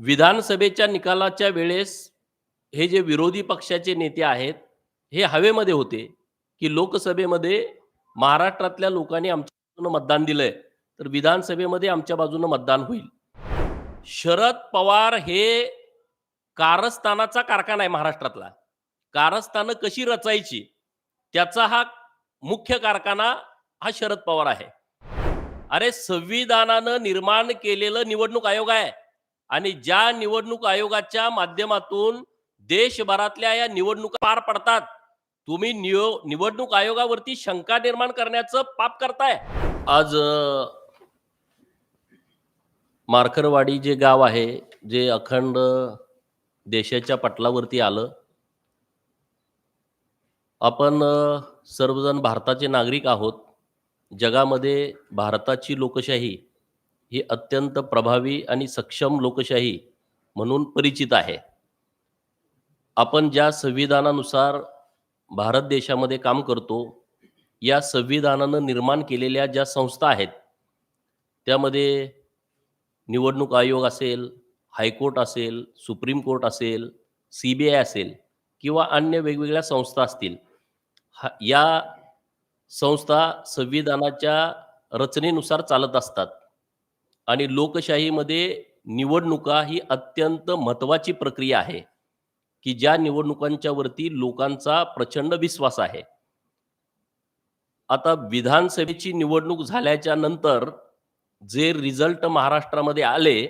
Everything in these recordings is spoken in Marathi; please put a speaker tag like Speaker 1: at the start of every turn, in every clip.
Speaker 1: विधानसभेच्या निकालाच्या वेळेस हे जे विरोधी पक्षाचे नेते आहेत हे हवेमध्ये होते की लोकसभेमध्ये महाराष्ट्रातल्या लोकांनी आमच्या बाजूनं मतदान दिलंय तर विधानसभेमध्ये आमच्या बाजूनं मतदान होईल. शरद पवार हे कारस्थानाचा कारखाना आहे महाराष्ट्रातला. कारस्थानं कशी रचायची त्याचा हा मुख्य कारखाना हा शरद पवार आहे. अरे संविधानानं निर्माण केलेलं निवडणूक आयोग आहे. आणि ज्या निवडणूक आयोगाच्या माध्यमातून देशभरातल्या या निवडणुका पार पडतात तुम्ही नियो निवडणूक आयोगावरती शंका निर्माण करण्याचं पाप करताय. आज मारकरवाडी जे गाव आहे जे अखंड देशाच्या पटलावरती आलं आपण सर्वजण भारताचे नागरिक आहोत. जगामध्ये भारताची लोकशाही ही अत्यंत प्रभावी आणि सक्षम लोकशाही म्हणून परिचित आहे. आपण ज्या संविधानानुसार भारत देशामध्ये काम करतो या संविधानानं निर्माण केलेल्या ज्या संस्था आहेत त्यामध्ये निवडणूक आयोग असेल हायकोर्ट असेल सुप्रीम कोर्ट असेल सी बी आय असेल किंवा अन्य वेगवेगळ्या संस्था असतील हा या संस्था संविधानाच्या रचनेनुसार चालत असतात. आणि लोकशाहीमध्ये निवडणुका ही अत्यंत महत्त्वाची प्रक्रिया आहे की ज्या निवडणुकांच्या वरती लोकांचा प्रचंड विश्वास आहे. आता विधानसभेची निवडणूक झाल्याच्यानंतर जे रिझल्ट महाराष्ट्रामध्ये आले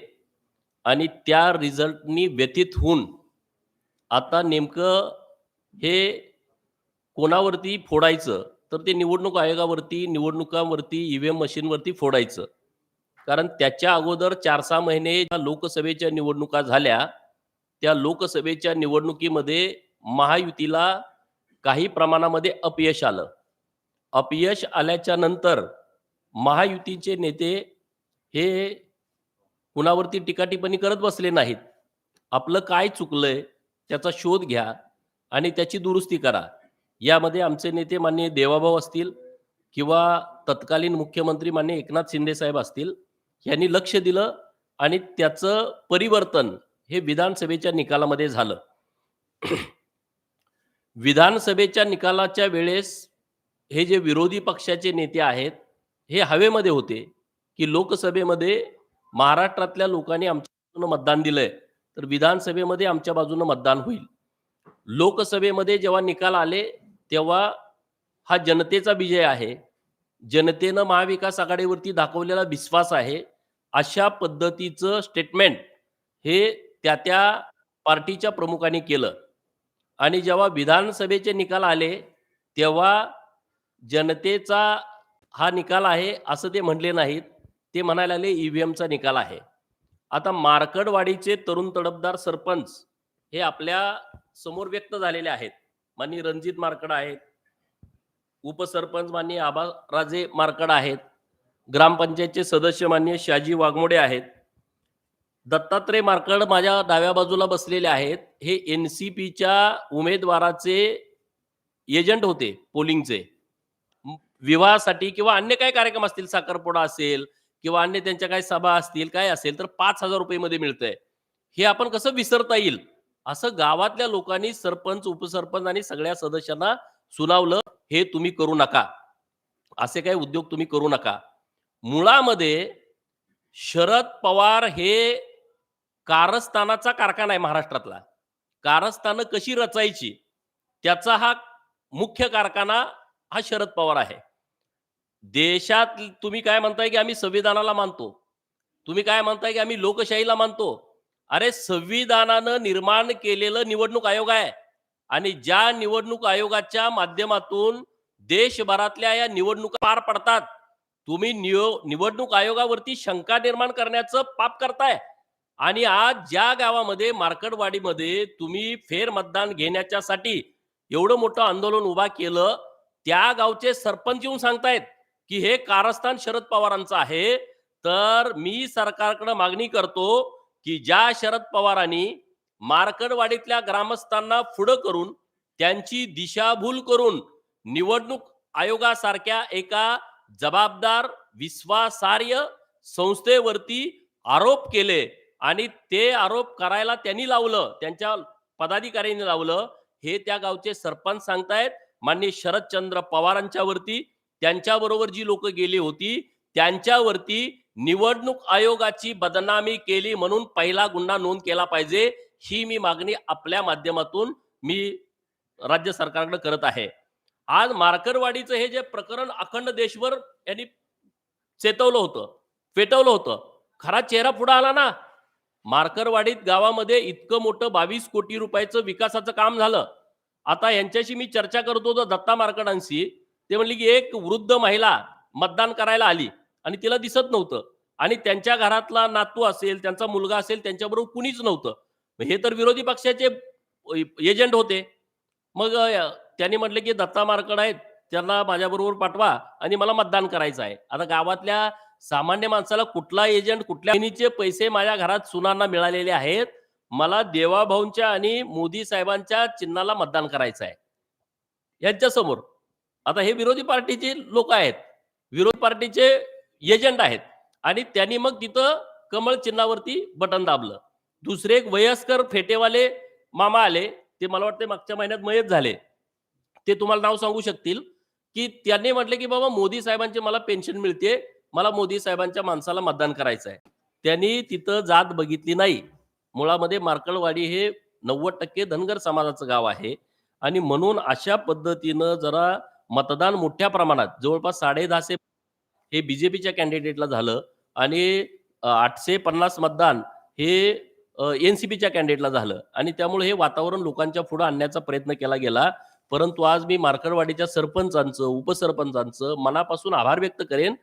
Speaker 1: आणि त्या रिझल्टनी व्यथित होऊन आता नेमकं हे कोणावरती फोडायचं तर ते निवडणूक आयोगावरती निवडणुकांवरती ईव्हीएम मशीनवरती फोडायचं. कारण त्याच्या अगोदर चार सहा महिने ज्या लोकसभेच्या निवडणुका झाल्या त्या लोकसभेच्या निवडणुकीमध्ये महायुतीला काही प्रमाणामध्ये अपयश आलं. अपयश आल्याच्यानंतर महायुतीचे नेते हे कुणावरती टिकाटिपणी करत बसले नाहीत. आपलं काय चुकलंय त्याचा शोध घ्या आणि त्याची दुरुस्ती करा. यामध्ये आमचे नेते मान्य देवाभाऊ असतील किंवा तत्कालीन मुख्यमंत्री मान्य एकनाथ शिंदे साहेब असतील यांनी लक्ष दिलं आणि त्याचं परिवर्तन हे विधानसभेच्या निकालामध्ये झालं. विधानसभेच्या निकालाच्या वेळेस हे जे विरोधी पक्षाचे नेते आहेत हे हवेमध्ये होते की लोकसभेमध्ये महाराष्ट्रातल्या लोकांनी आमच्या बाजूनं मतदान दिलंय तर विधानसभेमध्ये आमच्या बाजूनं मतदान होईल. लोकसभेमध्ये जेव्हा निकाल आले तेव्हा हा जनतेचा विजय आहे. जनतेनं महाविकास आघाडीवरती दाखवलेला विश्वास आहे अशा पद्धतीचं स्टेटमेंट हे त्या त्या पार्टीच्या प्रमुखांनी केलं. आणि जेव्हा विधानसभेचे निकाल आले तेव्हा जनतेचा हा निकाल आहे असं ते म्हणले नाहीत ते म्हणायला लागले ईव्हीएमचा निकाल आहे. आता मार्कडवाडीचे तरुण तडफदार सरपंच हे आपल्यासमोर व्यक्त झालेले आहेत. माननीय रणजित मार्कड आहेत उपसरपंच माननीय आबाराजे मार्कड आहेत. ग्रामपंचायतचे सदस्य मान्य शाजी वाघमोडे आहेत. दत्तात्रय मार्कड माझ्या डाव्या बाजूला बसलेले आहेत. हे एन सी पीच्या उमेदवाराचे एजंट होते पोलिंगचे. विवाहासाठी किंवा अन्य काय कार्यक्रम असतील साखरपुडा असेल किंवा अन्य त्यांच्या काय सभा असतील काय असेल तर पाच हजार रुपये मध्ये मिळतंय. हे आपण कसं विसरता येईल? असं गावातल्या लोकांनी सरपंच उपसरपंच आणि सगळ्या सदस्यांना सुनावलं. हे तुम्ही करू नका. असे काही उद्योग तुम्ही करू नका. मुळामध्ये शरद पवार हे कारस्थानाचा कारखाना आहे महाराष्ट्रातला. कारस्थानं कशी रचायची? त्याचा हा मुख्य कारखाना हा शरद पवार आहे. देशात तुम्ही काय म्हणताय की आम्ही संविधानाला मानतो. तुम्ही काय म्हणताय की आम्ही लोकशाहीला मानतो. अरे संविधानानं निर्माण केलेलं निवडणूक आयोग आहे. आणि ज्या निवडणूक आयोगाच्या माध्यमातून देशभरातल्या या निवडणुका पार पडतात तुम्ही नियो निवडणूक आयोगावरती शंका निर्माण करण्याचं पाप करताय. आणि आज ज्या गावामध्ये मार्कडवाडीमध्ये तुम्ही फेर मतदान घेण्याच्यासाठी एवढं मोठं आंदोलन उभा केलं त्या गावचे सरपंच येऊन सांगतायत की हे कारस्थान शरद पवारांचं आहे. तर मी सरकारकडे मागणी करतो की ज्या शरद पवारांनी मार्कडवाडीतल्या ग्रामस्थांना पुढं करून त्यांची दिशाभूल करून निवडणूक आयोगासारख्या एका जबाबदार विश्वासार्ह संस्थेवरती आरोप केले आणि ते आरोप करायला त्यांनी लावलं त्यांच्या पदाधिकाऱ्यांनी लावलं. हे त्या गावचे सरपंच सांगतायत. माननीय शरदचंद्र पवारांच्या वरती त्यांच्याबरोबर जी लोक गेली होती त्यांच्यावरती निवडणूक आयोगाची बदनामी केली म्हणून पहिला गुन्हा नोंद केला पाहिजे. ही मी मागणी आपल्या माध्यमातून मी राज्य सरकारकडे करत आहे. आज मार्करवाडीचं हे जे प्रकरण अखंड देशभर यांनी चेतवलं होतं पेटवलं होतं. खरा चेहरा पुढे आला ना. मार्करवाडीत गावामध्ये इतकं मोठं बावीस कोटी रुपयाचं विकासाचं काम झालं. आता यांच्याशी मी चर्चा करतो होतो दत्ता मार्कडांशी. ते म्हणले की एक वृद्ध महिला मतदान करायला आली आणि तिला दिसत नव्हतं. आणि त्यांच्या घरातला नातू असेल त्यांचा मुलगा असेल त्यांच्याबरोबर कुणीच नव्हतं. हे तर विरोधी पक्षाचे एजंट होते. मग त्यांनी म्हटले की दत्ता मारकड आहेत त्यांना माझ्याबरोबर पाठवा आणि मला मतदान करायचं आहे. आता गावातल्या सामान्य माणसाला कुठला एजंट कुठल्या पैसे माझ्या घरात सुनांना मिळालेले आहेत मला देवाभाऊंच्या आणि मोदी साहेबांच्या चिन्हाला मतदान करायचं आहे. यांच्या समोर आता हे विरोधी पार्टीचे लोक आहेत. विरोधी पार्टीचे एजंट आहेत. आणि त्यांनी मग तिथं कमळ चिन्हावरती बटन दाबलं. दुसरे एक वयस्कर फेटेवाले मामा आले. ते मला वाटते मागच्या महिन्यात मयत झाले. ते तुम्हाला नाव सांगू शकतील की त्यांनी म्हटले की बाबा मोदी साहेबांची मला पेन्शन मिळते मला मोदी साहेबांच्या माणसाला मतदान करायचं आहे त्यांनी तिथं जात बघितली नाही. मुळामध्ये मार्कळवाडी हे नव्वद टक्के धनगर समाजाचं गाव आहे. आणि म्हणून अशा पद्धतीनं जरा मतदान मोठ्या प्रमाणात जवळपास साडे दहाशे हे बीजेपीच्या कॅन्डिडेटला झालं. आणि आठशे पन्नास मतदान हे एनसीपीच्या कॅन्डिडेटला झालं. आणि त्यामुळे हे वातावरण लोकांच्या पुढे आणण्याचा प्रयत्न केला गेला. परंतु आज मी मार्करवाडीच्या सरपंचांचं उपसरपंचांचं मनापासून आभार व्यक्त करेन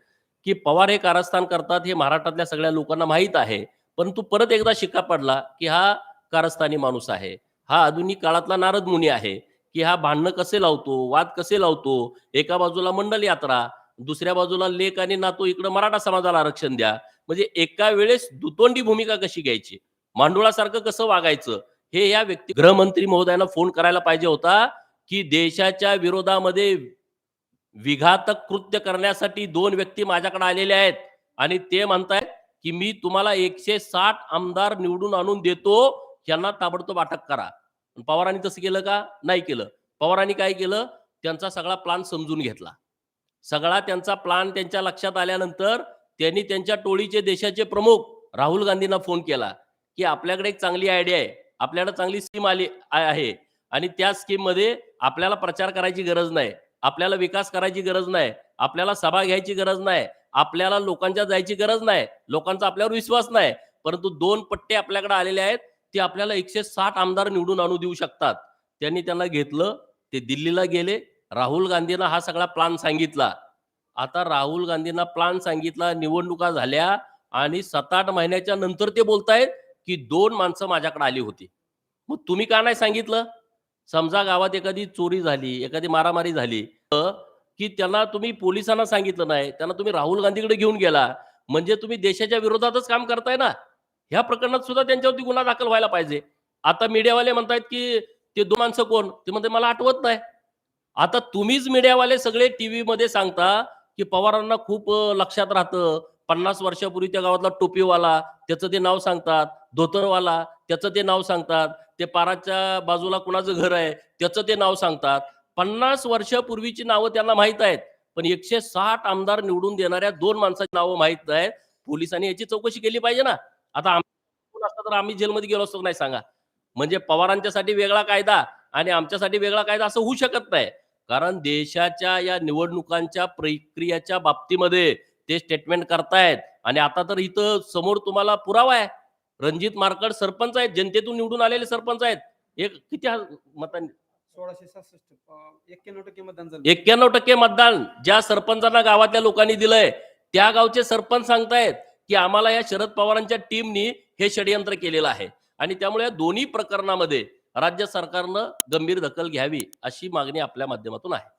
Speaker 1: की पवार हे कारस्थान करतात हे महाराष्ट्रातल्या सगळ्या लोकांना माहीत आहे. परंतु परत एकदा शिक्का पडला की हा कारस्थानी माणूस आहे. हा आधुनिक काळातला नारद मुनी आहे की हा भांडणं कसे लावतो वाद कसे लावतो एका बाजूला मंडल यात्रा दुसऱ्या बाजूला लेख आणि नातो इकडं मराठा समाजाला आरक्षण द्या. म्हणजे एका वेळेस दुतोंडी भूमिका कशी घ्यायची? मांडुळासारखं कसं वागायचं? हे या व्यक्ती गृहमंत्री महोदयांना फोन करायला पाहिजे होता की देशाच्या विरोधामध्ये विघातक कृत्य करण्यासाठी दोन व्यक्ती माझ्याकडे आलेले आहेत. आणि ते म्हणतायत की मी तुम्हाला एकशे साठ आमदार निवडून आणून देतो यांना ताबडतोब अटक करा. पण पवारांनी तसं केलं का? नाही केलं. पवारांनी काय केलं? त्यांचा सगळा प्लान समजून घेतला. सगळा त्यांचा प्लान त्यांच्या लक्षात आल्यानंतर त्यांनी त्यांच्या टोळीचे देशाचे प्रमुख राहुल गांधींना फोन केला. की आपल्याकडे एक चांगली आयडिया आहे. आपल्याकडे चांगली स्कीम आली आहे. आणि त्या स्कीममध्ये आपल्याला प्रचार करायची गरज नाही. आपल्याला विकास करायची गरज नाही. आपल्याला सभा घ्यायची गरज नाही. आपल्याला लोकांच्या जायची गरज नाही. लोकांचा आपल्यावर विश्वास नाही. परंतु दोन पट्टे आपल्याकडे आलेले आहेत. ते आपल्याला एकशे साठ आमदार निवडून आणू देऊ शकतात. त्यांनी त्यांना घेतलं. ते दिल्लीला गेले. राहुल गांधींना हा सगळा प्लान सांगितला. आता राहुल गांधींना प्लान सांगितला. निवडणुका झाल्या आणि सात आठ महिन्याच्या नंतर ते बोलतायत. की दोन माणसं माझ्याकडे आली होती. मग तुम्ही का नाही सांगितलं? समजा गावात एखादी चोरी झाली एखादी मारामारी झाली की त्यांना तुम्ही पोलिसांना सांगितलं नाही त्यांना तुम्ही राहुल गांधीकडे घेऊन गेला म्हणजे तुम्ही देशाच्या विरोधातच काम करताय ना? ह्या प्रकरणात सुद्धा त्यांच्यावरती गुन्हा दाखल व्हायला पाहिजे. आता मीडियावाले म्हणतायत की ते दोन माणसं कोण? ते म्हणते मला आठवत नाही. आता तुम्हीच मीडियावाले सगळे टीव्ही मध्ये सांगता की पवारांना खूप लक्षात राहतं पन्नास वर्षापूर्वी त्या गावातला टोपीवाला त्याचं ते नाव सांगतात. धोतरवाला त्याचं ते नाव सांगतात. ते पाराच्या बाजूला कुणाचं घर आहे त्याचं ते नाव सांगतात. पन्नास वर्षापूर्वीची नावं त्यांना माहीत आहेत. पण एकशे साठ आमदार निवडून देणाऱ्या दोन माणसाची नावं माहीत आहेत. पोलिसांनी याची चौकशी केली पाहिजे ना. आता आम्ही असतं तर आम्ही जेलमध्ये गेलो असतो नाही सांगा. म्हणजे पवारांच्यासाठी वेगळा कायदा आणि आमच्यासाठी वेगळा कायदा असं होऊ शकत नाही. कारण देशाच्या या निवडणुकांच्या प्रक्रियाच्या बाबतीमध्ये ते स्टेटमेंट करतायत. आणि आता तर इथं समोर तुम्हाला पुरावा आहे. रणजित मार्कड सरपंच आहेत. जनतेतून निवडून आलेले सरपंच आहेत. एक किती मतांनी
Speaker 2: सोळाशे सहासष्ट एक्क्याण्णव टक्के मतदान झालं.
Speaker 1: एक्क्याण्णव टक्के मतदान ज्या सरपंचांना गावातल्या लोकांनी दिलंय त्या गावचे सरपंच सांगतायत की आम्हाला या शरद पवारांच्या टीमनी हे षडयंत्र केलेलं आहे. आणि त्यामुळे या दोन्ही प्रकरणामध्ये राज्य सरकारनं गंभीर दखल घ्यावी अशी मागणी आपल्या माध्यमातून आहे.